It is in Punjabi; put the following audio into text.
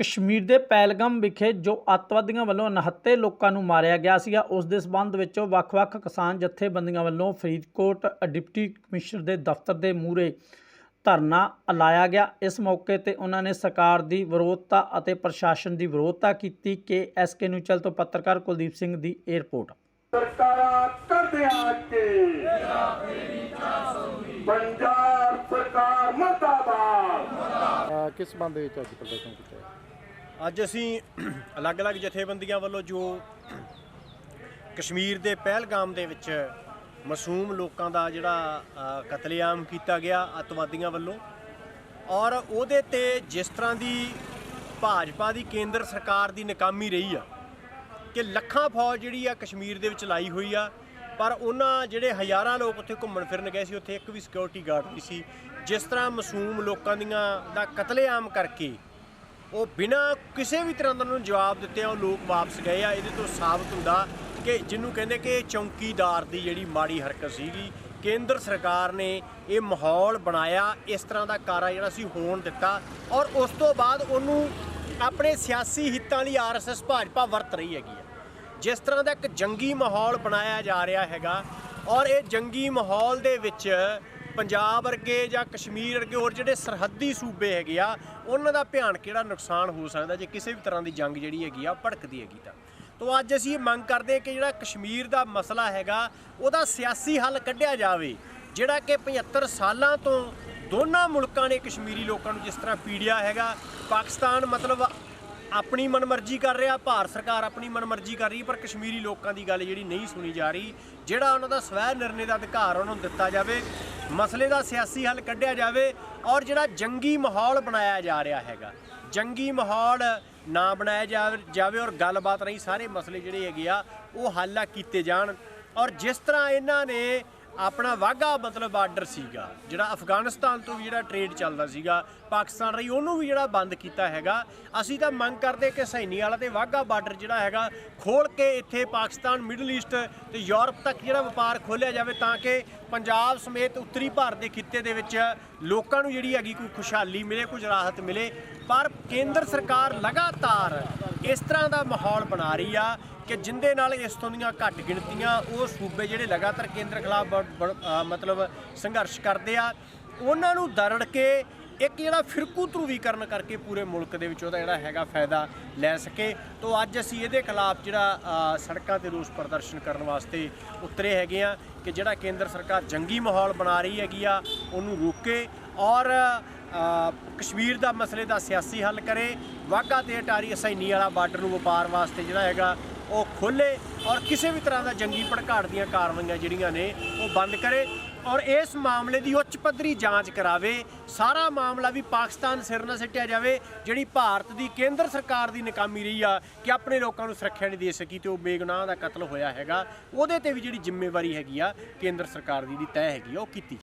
ਕਸ਼ਮੀਰ ਦੇ ਪਹਿਲਗਮ ਵਿਖੇ ਜੋ ਅੱਤਵਾਦੀਆਂ ਵੱਲੋਂ 69 ਲੋਕਾਂ ਨੂੰ ਮਾਰਿਆ ਗਿਆ ਸੀਗਾ ਉਸ ਦੇ ਸਬੰਧ ਵਿੱਚ ਵੱਖ-ਵੱਖ ਕਿਸਾਨ ਜਥੇਬੰਦੀਆਂ ਵੱਲੋਂ ਫਰੀਦਕੋਟ ਡਿਪਟੀ ਕਮਿਸ਼ਨਰ ਦੇ ਦਫ਼ਤਰ ਦੇ ਮੂਹਰੇ ਧਰਨਾ ਲਾਇਆ ਗਿਆ। ਇਸ ਮੌਕੇ ਤੇ ਉਹਨਾਂ ਨੇ ਸਰਕਾਰ ਦੀ ਵਿਰੋਧਤਾ ਅਤੇ ਪ੍ਰਸ਼ਾਸਨ ਦੀ ਵਿਰੋਧਤਾ ਕੀਤੀ। ਕਿ ਐਸਕੇ ਨਿਊਜ਼ਲ ਤੋਂ ਪੱਤਰਕਾਰ ਕੁਲਦੀਪ ਸਿੰਘ ਦੀ 에ਅਰਪੋਰਟ ਸਰਕਾਰਾਂ ਕਰਦਿਆਂ ਕੇ। ਪੰਜਾਬ ਸਰਕਾਰ ਮਰਦਾਬਾਦ। ਕਿਸ ਸੰਬੰਧ ਦੇ ਵਿੱਚ ਅੱਜ ਪ੍ਰਦਰਸ਼ਨ ਕੀਤਾ ਅੱਜ ਅਸੀਂ ਅਲੱਗ-ਅਲੱਗ ਜਥੇਬੰਦੀਆਂ ਵੱਲੋਂ ਜੋ ਕਸ਼ਮੀਰ ਦੇ ਪਹਿਲਗਾਮ ਦੇ ਵਿੱਚ ਮਾਸੂਮ ਲੋਕਾਂ ਦਾ ਜਿਹੜਾ ਕਤਲੇਆਮ ਕੀਤਾ ਗਿਆ ਅੱਤਵਾਦੀਆਂ ਵੱਲੋਂ ਔਰ ਉਹਦੇ ਤੇ ਜਿਸ ਤਰ੍ਹਾਂ ਦੀ ਭਾਜਪਾ ਦੀ ਕੇਂਦਰ ਸਰਕਾਰ ਦੀ ਨਾਕਾਮੀ ਰਹੀ ਆ ਕਿ ਲੱਖਾਂ ਫੌਜ ਜਿਹੜੀ ਆ ਕਸ਼ਮੀਰ ਦੇ ਵਿੱਚ ਲਾਈ ਹੋਈ ਆ, ਪਰ ਉਹਨਾਂ ਜਿਹੜੇ ਹਜ਼ਾਰਾਂ ਲੋਕ ਉੱਥੇ ਘੁੰਮਣ ਫਿਰਨ ਗਏ ਸੀ, ਉੱਥੇ ਇੱਕ ਵੀ ਸਿਕਿਉਰਿਟੀ ਗਾਰਡ ਨਹੀਂ ਸੀ। ਜਿਸ ਤਰ੍ਹਾਂ ਮਾਸੂਮ ਲੋਕਾਂ ਦੀਆਂ ਦਾ ਕਤਲੇਆਮ ਕਰਕੇ ਉਹ ਬਿਨਾਂ ਕਿਸੇ ਵੀ ਤਰ੍ਹਾਂ ਦਾ ਉਹਨੂੰ ਜਵਾਬ ਦਿੱਤੇ ਉਹ ਲੋਕ ਵਾਪਸ ਗਏ ਆ। ਇਹਦੇ ਤੋਂ ਸਾਬਤ ਹੁੰਦਾ ਕਿ ਜਿਹਨੂੰ ਕਹਿੰਦੇ ਕਿ ਚੌਂਕੀਦਾਰ ਦੀ ਜਿਹੜੀ ਮਾੜੀ ਹਰਕਤ ਸੀਗੀ, ਕੇਂਦਰ ਸਰਕਾਰ ਨੇ ਇਹ ਮਾਹੌਲ ਬਣਾਇਆ, ਇਸ ਤਰ੍ਹਾਂ ਦਾ ਕਾਰਾ ਜਿਹੜਾ ਸੀ ਹੋਣ ਦਿੱਤਾ ਔਰ ਉਸ ਤੋਂ ਬਾਅਦ ਉਹਨੂੰ ਆਪਣੇ ਸਿਆਸੀ ਹਿੱਤਾਂ ਲਈ ਆਰਐਸਐਸ ਭਾਜਪਾ ਵਰਤ ਰਹੀ ਹੈਗੀ ਆ। ਜਿਸ ਤਰ੍ਹਾਂ ਦਾ ਇੱਕ ਜੰਗੀ ਮਾਹੌਲ ਬਣਾਇਆ ਜਾ ਰਿਹਾ ਹੈਗਾ ਔਰ ਇਹ ਜੰਗੀ ਮਾਹੌਲ ਦੇ ਵਿੱਚ ਪੰਜਾਬ ਵਰਗੇ ਜਾਂ ਕਸ਼ਮੀਰ ਵਰਗੇ ਹੋਰ ਜਿਹੜੇ ਸਰਹੱਦੀ ਸੂਬੇ ਹੈਗੇ ਆ, ਉਹਨਾਂ ਦਾ ਭਿਆਨ ਕਿਹੜਾ ਨੁਕਸਾਨ ਹੋ ਸਕਦਾ ਜੇ ਕਿਸੇ ਵੀ ਤਰ੍ਹਾਂ ਦੀ ਜੰਗ ਜਿਹੜੀ ਹੈਗੀ ਆ ਭੜਕਦੀ ਹੈਗੀ ਤਾਂ? ਤੋਂ ਅੱਜ ਅਸੀਂ ਇਹ ਮੰਗ ਕਰਦੇ ਕਿ ਜਿਹੜਾ ਕਸ਼ਮੀਰ ਦਾ ਮਸਲਾ ਹੈਗਾ, ਉਹਦਾ ਸਿਆਸੀ ਹੱਲ ਕੱਢਿਆ ਜਾਵੇ, ਜਿਹੜਾ ਕਿ 75 ਸਾਲਾਂ ਤੋਂ ਦੋਨਾਂ ਮੁਲਕਾਂ ਨੇ ਕਸ਼ਮੀਰੀ ਲੋਕਾਂ ਨੂੰ ਜਿਸ ਤਰ੍ਹਾਂ ਪੀੜਿਆ ਹੈਗਾ, ਪਾਕਿਸਤਾਨ ਮਤਲਬ ਆਪਣੀ ਮਨਮਰਜ਼ੀ ਕਰ ਰਿਹਾ, ਭਾਰਤ ਸਰਕਾਰ ਆਪਣੀ ਮਨਮਰਜ਼ੀ ਕਰ ਰਹੀ, ਪਰ ਕਸ਼ਮੀਰੀ ਲੋਕਾਂ ਦੀ ਗੱਲ ਜਿਹੜੀ ਨਹੀਂ ਸੁਣੀ ਜਾ ਰਹੀ, ਜਿਹੜਾ ਉਹਨਾਂ ਦਾ ਸਵੈ ਨਿਰਣੇ ਦਾ ਅਧਿਕਾਰ ਉਹਨਾਂ ਨੂੰ ਦਿੱਤਾ ਜਾਵੇ, ਮਸਲੇ ਦਾ ਸਿਆਸੀ ਹੱਲ ਕੱਢਿਆ ਜਾਵੇ ਔਰ ਜਿਹੜਾ ਜੰਗੀ ਮਾਹੌਲ ਬਣਾਇਆ ਜਾ ਰਿਹਾ ਹੈਗਾ, ਜੰਗੀ ਮਾਹੌਲ ਨਾ ਬਣਾਇਆ ਜਾਵੇ ਜਾਵੇ ਔਰ ਗੱਲਬਾਤ ਰਹੀ, ਸਾਰੇ ਮਸਲੇ ਜਿਹੜੇ ਹੈਗੇ ਆ, ਉਹ ਹੱਲ ਕੀਤੇ ਜਾਣ ਔਰ ਜਿਸ ਤਰ੍ਹਾਂ ਇਹਨਾਂ ਨੇ ਆਪਣਾ ਵਾਗਾ ਮਤਲਬ ਬਾਰਡਰ ਸੀਗਾ, ਜਿਹੜਾ ਅਫਗਾਨਿਸਤਾਨ ਤੋਂ ਵੀ ਜਿਹੜਾ ਟ੍ਰੇਡ ਚੱਲਦਾ ਸੀਗਾ, ਪਾਕਿਸਤਾਨ ਰਹੀ ਉਹਨੂੰ ਵੀ ਜਿਹੜਾ ਬੰਦ ਕੀਤਾ ਹੈਗਾ। ਅਸੀਂ ਤਾਂ ਮੰਗ ਕਰਦੇ ਕਿ ਸੈਨੀ ਵਾਲਾ ਤੇ ਵਾਗਾ ਬਾਰਡਰ ਜਿਹੜਾ ਹੈਗਾ ਖੋਲ ਕੇ ਇੱਥੇ ਪਾਕਿਸਤਾਨ ਮਿਡਲ ਈਸਟ ਤੇ ਯੂਰਪ ਤੱਕ ਜਿਹੜਾ ਵਪਾਰ ਖੋਲਿਆ ਜਾਵੇ ਤਾਂ ਕਿ ਪੰਜਾਬ ਸਮੇਤ ਉੱਤਰੀ ਭਾਰਤ ਦੇ ਖਿੱਤੇ ਦੇ ਵਿੱਚ ਲੋਕਾਂ ਨੂੰ ਜਿਹੜੀ ਹੈਗੀ ਕੋਈ ਖੁਸ਼ਹਾਲੀ ਮਿਲੇ, ਕੁਝ ਰਾਹਤ ਮਿਲੇ। ਪਰ ਕੇਂਦਰ ਸਰਕਾਰ ਲਗਾਤਾਰ ਇਸ ਤਰ੍ਹਾਂ ਦਾ ਮਾਹੌਲ ਬਣਾ ਰਹੀ ਆ ਕਿ ਜਿੰਦੇ ਨਾਲ ਇਸ ਤੋਂ ਦੀਆਂ ਘੱਟ ਗਿਣਤੀਆਂ ਉਹ ਸੂਬੇ ਜਿਹੜੇ ਲਗਾਤਾਰ ਕੇਂਦਰ ਖਿਲਾਫ ਬ- ਬ- ਮਤਲਬ ਸੰਘਰਸ਼ ਕਰਦੇ ਆ। ਉਹਨਾਂ ਨੂੰ ਦਰੜ ਕੇ ਇੱਕ ਜਿਹੜਾ ਫਿਰਕੂ ਧਰੂਵੀਕਰਨ ਕਰਕੇ ਪੂਰੇ ਮੁਲਕ ਦੇ ਵਿੱਚ ਉਹਦਾ ਜਿਹੜਾ ਹੈਗਾ ਫਾਇਦਾ ਲੈ ਸਕੇ। ਤੋਂ ਅੱਜ ਅਸੀਂ ਇਹਦੇ ਖਿਲਾਫ ਜਿਹੜਾ ਸੜਕਾਂ ਤੇ ਰੋਸ ਪ੍ਰਦਰਸ਼ਨ ਕਰਨ ਵਾਸਤੇ ਉਤਰੇ ਹੈਗੇ ਆ ਕਿ ਜਿਹੜਾ ਕੇਂਦਰ ਸਰਕਾਰ ਜੰਗੀ ਮਾਹੌਲ ਬਣਾ ਰਹੀ ਹੈਗੀ ਆ, ਉਹਨੂੰ ਰੋਕੇ। ਔਰ ਕਸ਼ਮੀਰ ਦਾ ਮਸਲੇ ਦਾ ਸਿਆਸੀ ਹੱਲ ਕਰੇ, ਵਾਹਗਾ ਤੇ ਅਟਾਰੀ ਅਸੈਨੀ ਵਾਲਾ ਬਾਰਡਰ ਨੂੰ ਵਪਾਰ ਵਾਸਤੇ ਜਿਹੜਾ ਹੈਗਾ, ਉਹ ਖੋਲੇ ਔਰ ਕਿਸੇ ਵੀ ਤਰ੍ਹਾਂ ਦਾ ਜੰਗੀ ਭੜਕਾੜ ਦੀਆਂ ਕਾਰਵਾਈਆਂ ਜਿਹੜੀਆਂ ਨੇ, ਉਹ ਬੰਦ ਕਰੇ ਔਰ ਇਸ ਮਾਮਲੇ ਦੀ ਉੱਚ ਪੱਧਰੀ ਜਾਂਚ ਕਰਾਵੇ। ਸਾਰਾ ਮਾਮਲਾ ਵੀ ਪਾਕਿਸਤਾਨ ਸਿਰ ਨਾਲ ਸਿੱਟਿਆ ਜਾਵੇ, ਜਿਹੜੀ ਭਾਰਤ ਦੀ ਕੇਂਦਰ ਸਰਕਾਰ ਦੀ ਨਾਕਾਮੀ ਰਹੀ ਆ ਕਿ ਆਪਣੇ ਲੋਕਾਂ ਨੂੰ ਸੁਰੱਖਿਆ ਨਹੀਂ ਦੇ ਸਕੀ ਤੇ ਉਹ ਬੇਗੁਨਾਹ ਦਾ ਕਤਲ ਹੋਇਆ ਹੈਗਾ, ਉਹਦੇ ਤੇ ਵੀ ਜਿਹੜੀ ਜ਼ਿੰਮੇਵਾਰੀ ਹੈਗੀ ਆ, ਕੇਂਦਰ ਸਰਕਾਰ ਦੀ ਦੀ ਤੈਅ ਹੈਗੀ ਆ, ਉਹ ਕੀਤੀ